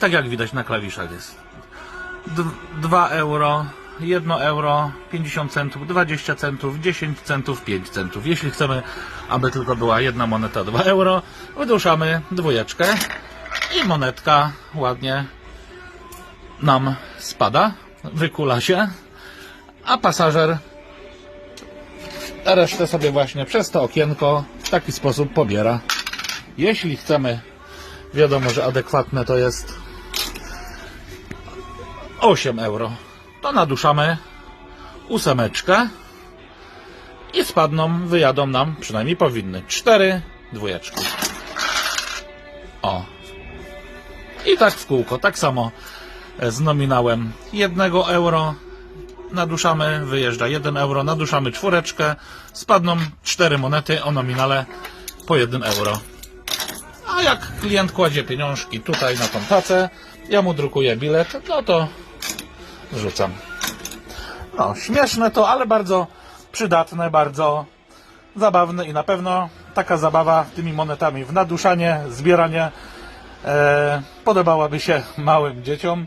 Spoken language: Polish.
Tak jak widać na klawiszach jest. 2 euro, 1 euro, 50 centów, 20 centów, 10 centów, 5 centów. Jeśli chcemy, aby tylko była jedna moneta 2 euro, wyduszamy dwójeczkę i monetka ładnie nam spada, wykula się, a pasażer resztę sobie właśnie przez to okienko w taki sposób pobiera. Jeśli chcemy, wiadomo, że adekwatne to jest 8 euro, to naduszamy ósemeczkę i spadną, wyjadą nam, przynajmniej powinny, cztery dwójeczki. O. I tak w kółko, tak samo z nominałem 1 euro. Naduszamy, wyjeżdża 1 euro, naduszamy czwóreczkę, spadną cztery monety o nominale po 1 euro. A jak klient kładzie pieniążki tutaj na tą tacę, ja mu drukuję bilet, no to rzucam. No, śmieszne to, ale bardzo przydatne, bardzo zabawne i na pewno taka zabawa tymi monetami w naduszanie, zbieranie e, podobałaby się małym dzieciom.